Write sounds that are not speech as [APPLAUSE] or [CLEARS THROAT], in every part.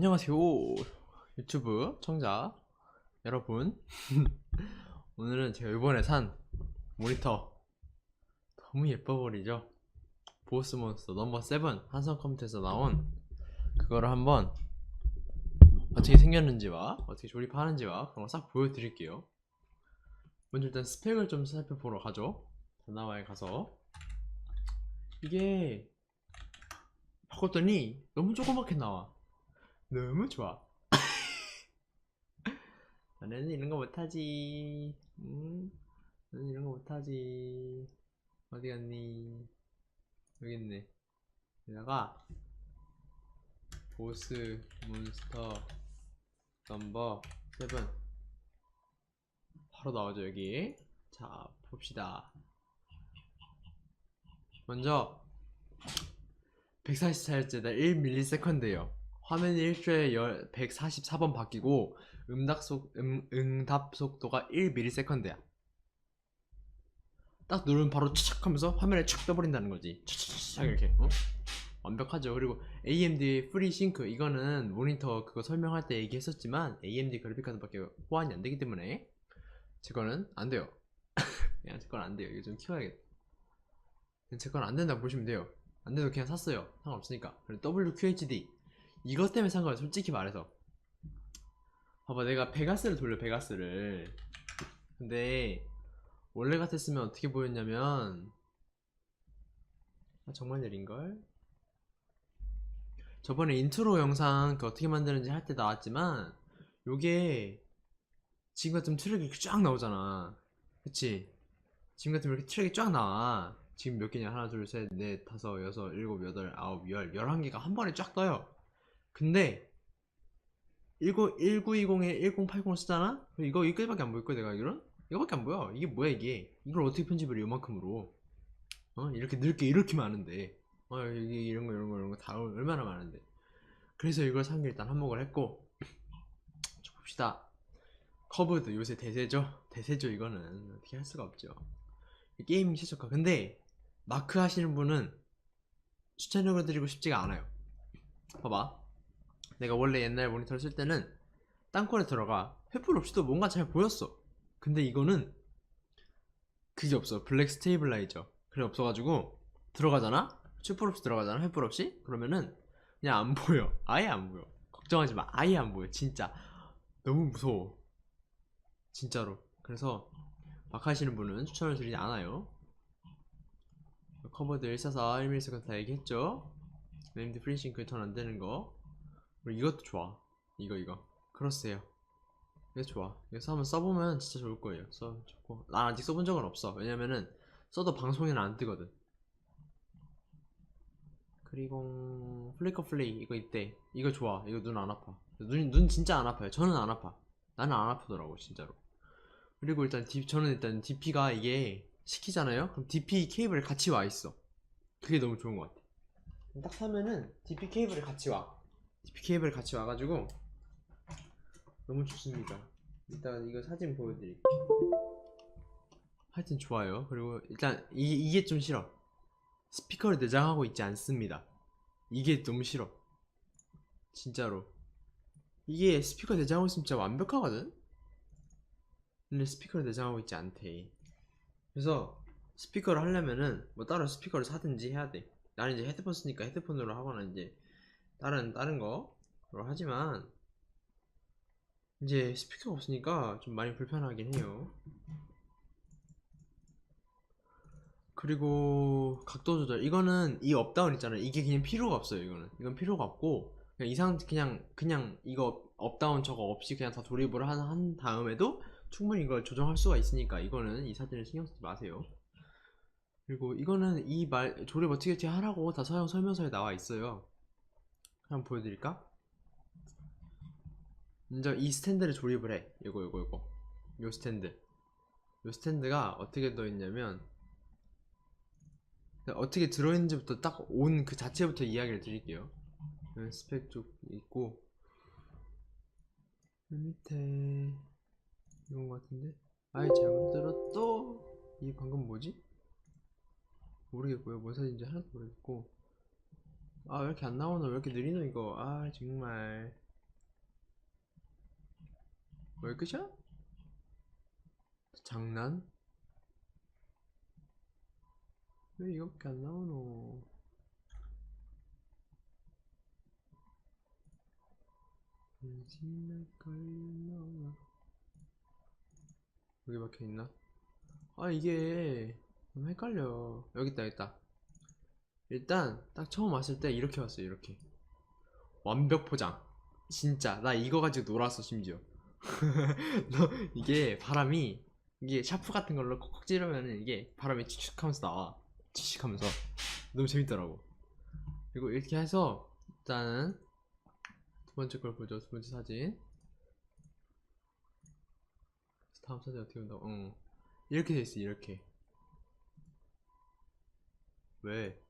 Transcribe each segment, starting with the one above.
안녕하세요 유튜브 청자 여러분. [LAUGHS] 오늘은 제가 이번에 산 모니터 너무 예뻐버리죠? 보스몬스터 넘버 7 한성 컴퓨터에서 나온 그거를 한번 어떻게 생겼는지와 어떻게 조립하는지와 그런 거 싹 보여드릴게요. 먼저 일단 스펙을 좀 살펴보러 가죠. 다나와에 가서. 이게 바꿨더니 너무 조그맣게 나와 너무 좋아. [LAUGHS] 나는 이런 거 못하지. 음, 나는 이런 거 못하지. 어디 갔니? 여기 있네. 여기다가 보스 몬스터 넘버 7 바로 나오죠 여기. 자 봅시다. 먼저 144Hz다 1ms예요. 화면이 1초에 144번 바뀌고 음답 속 음, 응답 속도가 1ms야. 딱 누르면 바로 착 하면서 화면에 착 떠버린다는 거지. 착착착 이렇게. 어? 완벽하죠. 그리고 AMD 프리싱크 이거는 모니터 그거 설명할 때 얘기했었지만 AMD 그래픽카드밖에 호환이 안 되기 때문에 제 거는 안 돼요. [LAUGHS] 그냥 제 건 안 돼요. 이거 좀 키워야겠다. 제 건 안 된다고 보시면 돼요. 안 돼도 그냥 샀어요. 상관없으니까. 그리고 WQHD 이것 때문에 산 거야. 솔직히 말해서. 봐봐, 내가 베가스를 돌려 베가스를. 근데 원래 같았으면 어떻게 보였냐면 아, 정말 느린걸? 저번에 인트로 영상 그 어떻게 만드는지 할 때 나왔지만 요게 지금 같으면 트랙이 쫙 나오잖아 그치? 지금 같으면 이렇게 트랙이 쫙 나와 지금 몇 개냐 하나 둘 셋 넷 다섯 여섯 일곱 여덟 아홉 열 열한 개가 한 번에 쫙 떠요 근데 19, 1920에 1080을 쓰잖아? 이거 이거밖에 안 보일 거야 내가 이런? 이거밖에 안 보여. 이게 뭐야 이게? 이걸 어떻게 편집을 해 이만큼으로? 어? 이렇게 넓게 이렇게 많은데. 어 이게 이런 거 이런 거 이런 거 다 얼마나 많은데. 그래서 이걸 산 게 일단 한몫을 했고 [CLEARS THROAT] 자, 봅시다. 커브드 요새 대세죠? 대세죠 이거는. 어떻게 할 수가 없죠. 게임 최적화. 근데 마크 하시는 분은 추천을 드리고 싶지가 않아요. 봐봐 내가 원래 옛날 모니터를 쓸 때는 땅굴에 들어가 횃불 없이도 뭔가 잘 보였어. 근데 이거는 그게 없어. 블랙 스테이블라이저. 그래 없어가지고 들어가잖아? 횃불 없이 들어가잖아? 횃불 없이? 그러면은 그냥 안 보여. 아예 안 보여. 걱정하지 마. 아예 안 보여. 진짜. 너무 무서워. 진짜로. 그래서 막 하시는 분은 추천을 드리지 않아요. 커버드 144 1mm 다 얘기했죠? 네임드 프리싱크 턴 안되는 거 이것도 좋아. 이거 이거. 크로스해요. 이거 좋아. 이거 한번 써보면 진짜 좋을 거예요. 써 좋고. 나 아직 써본 적은 없어. 왜냐면은 써도 방송에는 안 뜨거든. 그리고 플리커 플레이 이거 있대. 이거 좋아. 이거 눈 안 아파. 눈, 눈 진짜 안 아파요. 저는 안 아파. 나는 안 아프더라고 진짜로. 그리고 일단 D, 저는 일단 DP가 이게 시키잖아요? 그럼 DP 케이블이 같이 와 있어. 그게 너무 좋은 것 같아. 딱 사면은 DP 케이블이 같이 와 케이블이 같이 와가지고 너무 좋습니다. 일단 이거 사진 보여드릴게요. 하여튼 좋아요. 그리고 일단 이, 이게 좀 싫어. 스피커를 내장하고 있지 않습니다. 이게 너무 싫어. 진짜로. 이게 스피커 내장하고 있으면 진짜 완벽하거든? 근데 스피커를 내장하고 있지 않대. 그래서 스피커를 하려면은 뭐 따로 스피커를 사든지 해야 돼. 나는 이제 헤드폰 쓰니까 헤드폰으로 하거나 이제 다른 다른 거로 하지만 이제 스피커가 없으니까 좀 많이 불편하긴 해요. 그리고 각도 조절. 이거는 이 업다운 있잖아요. 이게 그냥 필요가 없어요 이거는. 이건 필요가 없고 그냥 이상 그냥 그냥 이거 업다운 저거 없이 그냥 다 조립을 한, 한 다음에도 충분히 이걸 조정할 수가 있으니까 이거는 이 사진을 신경 쓰지 마세요. 그리고 이거는 이 말 조립 어떻게 하라고 다 설명서에 나와 있어요 한번 보여드릴까? 먼저 이 스탠드를 조립을 해. 이거 이거 이거. 요 스탠드. 요 스탠드가 어떻게 되어 있냐면 어떻게 들어있는지부터 딱 온 그 자체부터 이야기를 드릴게요. 여기 스펙 쪽 있고 그 밑에 이런 거 같은데? 아이 잘못 들었또 이 방금 뭐지? 모르겠고요. 뭔 사진인지 하나도 모르겠고 아 왜 이렇게 안 나오노 왜 이렇게 느리노 이거 아 정말 왜 끝이야? 장난? 왜 이거밖에 안 나오노? 여기 박혀 있나? 아 이게 너무 헷갈려. 여기 있다 여기 있다. 일단 딱 처음 왔을 때 이렇게 왔어요 이렇게 완벽 포장. 진짜 나 이거 가지고 놀았어 심지어. [LAUGHS] 너 이게 바람이 이게 샤프 같은 걸로 콕콕 찌르면은 이게 바람이 칙칙하면서 나와. 칙칙하면서 너무 재밌더라고. 그리고 이렇게 해서 일단은 두 번째 걸 보죠. 두 번째 사진. 다음 사진 어떻게 본다고? 응. 이렇게 돼 있어. 이렇게. 왜?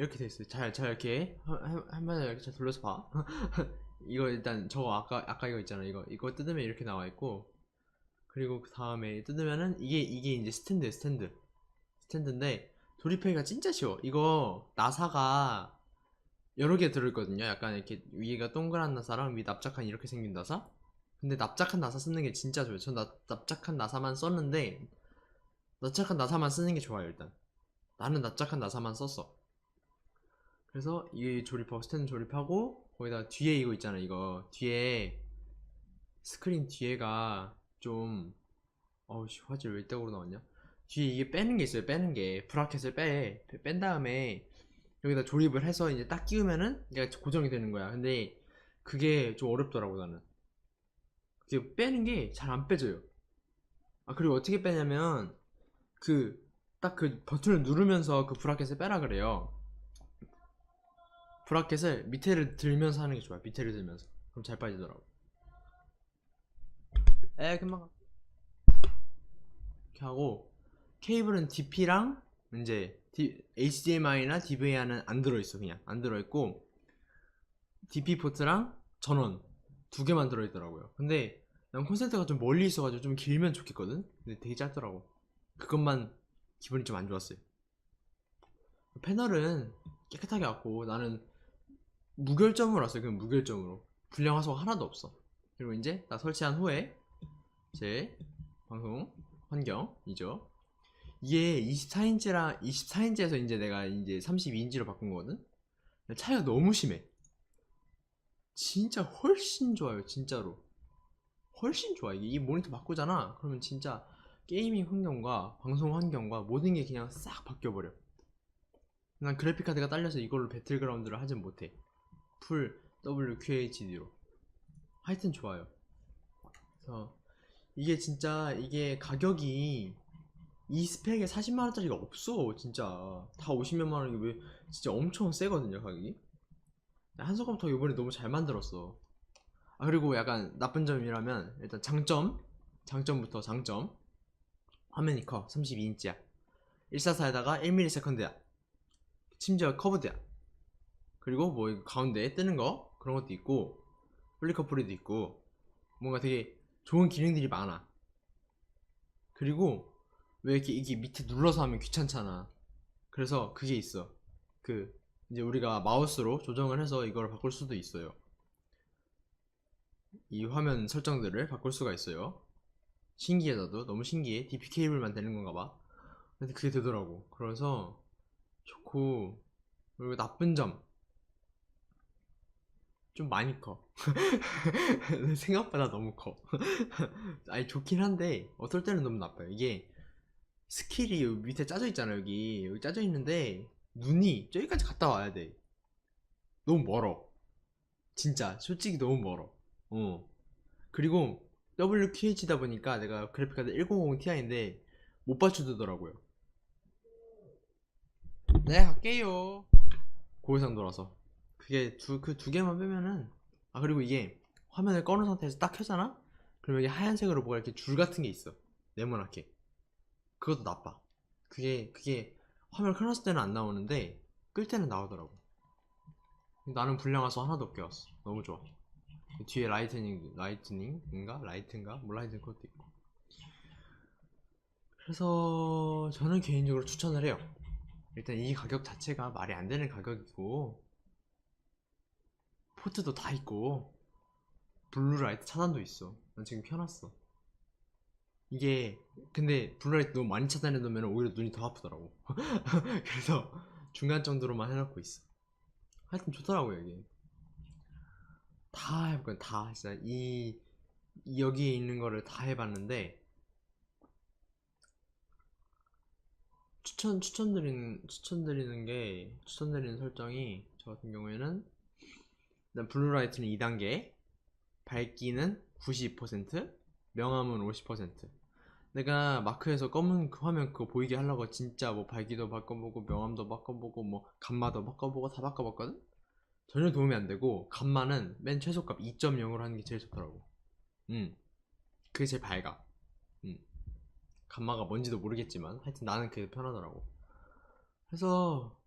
이렇게 돼 있어요. 잘, 잘 이렇게 한- 한번 이렇게 잘 돌려서 봐. [LAUGHS] 이거 일단 저거 아까 아까 이거 있잖아. 이거 이거 뜯으면 이렇게 나와 있고 그리고 그 다음에 뜯으면은 이게 이게 이제 스탠드 스탠드 스탠드인데 조립하기가 진짜 쉬워. 이거 나사가 여러 개 들어있거든요. 약간 이렇게 위가 동그란 나사랑 위 납작한 이렇게 생긴 나사. 근데 납작한 나사 쓰는 게 진짜 좋아요. 전 나, 납작한 나사만 썼는데 납작한 나사만 쓰는 게 좋아요. 일단 나는 납작한 나사만 썼어. 그래서 이 조립하고 스탠드 조립하고 거기다 뒤에 이거 있잖아. 이거 뒤에 스크린 뒤에가 좀 어우씨 화질 왜 이따구로 나왔냐? 뒤에 이게 빼는 게 있어요. 빼는 게 브라켓을 빼. 뺀 다음에 여기다 조립을 해서 이제 딱 끼우면은 얘가 고정이 되는 거야. 근데 그게 좀 어렵더라고 나는. 그게 빼는 게 잘 안 빼져요. 아 그리고 어떻게 빼냐면 그 딱그 버튼을 누르면서 그 브라켓을 빼라 그래요. 브라켓을 밑에를 들면서 하는 게 좋아요. 밑에를 들면서. 그럼 잘 빠지더라고. 에 금방 가. 이렇게 하고 케이블은 DP랑 이제 HDMI나 DVI는 안 들어있어 그냥 안 들어있고 DP 포트랑 전원 두 개만 들어있더라고요 근데 난 콘센트가 좀 멀리 있어가지고 좀 길면 좋겠거든 근데 되게 짧더라고 그것만 기분이 좀 안 좋았어요 패널은 깨끗하게 왔고 나는 무결점으로 왔어요 그냥 무결점으로 불량 화소가 하나도 없어 그리고 이제 나 설치한 후에 제 방송 환경이죠. 이게 24인치랑 24인치에서 이제 내가 이제 32인치로 바꾼 거거든. 차이가 너무 심해. 진짜 훨씬 좋아요, 진짜로. 훨씬 좋아. 이게 이 모니터 바꾸잖아. 그러면 진짜 게이밍 환경과 방송 환경과 모든 게 그냥 싹 바뀌어 버려. 난 그래픽 카드가 딸려서 이걸로 배틀그라운드를 하진 못해. 풀 WQHD로. 하여튼 좋아요. 그래서 이게 진짜 이게 가격이 이 스펙에 40만 원짜리가 없어 진짜. 다 50몇만 원이 왜 진짜 엄청 세거든요 가격이. 한소컴퓨터 이번에 너무 잘 만들었어. 아 그리고 약간 나쁜 점이라면 일단 장점 장점부터 장점. 화면이 커 32인치야. 144에다가 1ms/s야. 심지어 커브드야 그리고 뭐 가운데 뜨는 거 그런 것도 있고 플리커 프리도 있고 뭔가 되게 좋은 기능들이 많아. 그리고 왜 이렇게 이게 밑에 눌러서 하면 귀찮잖아. 그래서 그게 있어. 그 이제 우리가 마우스로 조정을 해서 이걸 바꿀 수도 있어요. 이 화면 설정들을 바꿀 수가 있어요. 신기하다도 너무 신기해. DP 케이블만 되는 건가 봐. 근데 그게 되더라고. 그래서 좋고 그리고 나쁜 점. 좀 많이 커. [LAUGHS] 생각보다 너무 커. [LAUGHS] 아니 좋긴 한데 어떨 때는 너무 나빠요. 이게 스킬이 밑에 짜져 있잖아 여기 여기 짜져 있는데 눈이 저기까지 갔다 와야 돼. 너무 멀어. 진짜 솔직히 너무 멀어. 어. 그리고 WQH다 보니까 내가 그래픽카드 1050 Ti인데 못 받쳐주더라고요. 네 갈게요. 고해상 돌아서. 그게 두 그 두 개만 빼면은 아 그리고 이게 화면을 꺼놓은 상태에서 딱 켜잖아? 그러면 이게 하얀색으로 뭐가 이렇게 줄 같은 게 있어. 네모나게. 그것도 나빠. 그게 그게 화면을 켜놨을 때는 안 나오는데 끌 때는 나오더라고. 나는 불량 화소 하나도 없게 왔어. 너무 좋아. 뒤에 라이트닝 라이트닝인가? 라이트인가? 몰라. 하여튼 그것도 있고. 그래서 저는 개인적으로 추천을 해요. 일단 이 가격 자체가 말이 안 되는 가격이고 포트도 다 있고 블루라이트 차단도 있어. 난 지금 켜놨어. 이게 근데 블루라이트 너무 많이 차단해 놓으면 오히려 눈이 더 아프더라고. [LAUGHS] 그래서 중간 정도로만 해놓고 있어. 하여튼 좋더라고요 이게. 다 해볼 다 진짜 이, 이 여기에 있는 거를 다 해봤는데 추천 추천드리는 추천드리는 게 추천드리는 설정이 저 같은 경우에는 일단 블루라이트는 2단계 밝기는 92% 명암은 50% 내가 마크에서 검은 그 화면 그거 보이게 하려고 진짜 뭐 밝기도 바꿔보고 명암도 바꿔보고 뭐 감마도 바꿔보고 다 바꿔봤거든? 전혀 도움이 안 되고 감마는 맨 최소값 2.0으로 하는 게 제일 좋더라고. 음. 그게 제일 밝아. 음. 감마가 뭔지도 모르겠지만 하여튼 나는 그게 편하더라고. 그래서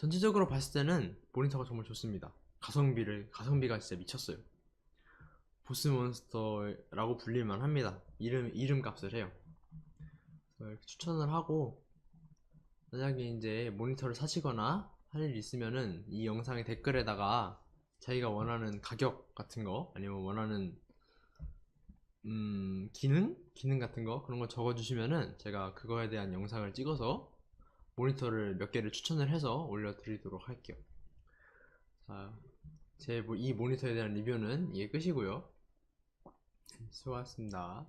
전체적으로 봤을 때는 모니터가 정말 좋습니다. 가성비를 가성비가 진짜 미쳤어요. 보스몬스터라고 불릴만 합니다. 이름 이름 값을 해요. 이렇게 추천을 하고 만약에 이제 모니터를 사시거나 할 일 있으면은 이 영상의 댓글에다가 자기가 원하는 가격 같은 거 아니면 원하는 음 기능? 기능 같은 거 그런 거 적어주시면은 제가 그거에 대한 영상을 찍어서 모니터를 몇 개를 추천을 해서 올려드리도록 할게요. 자, 제 이 모니터에 대한 리뷰는 이게 끝이고요. 수고하셨습니다.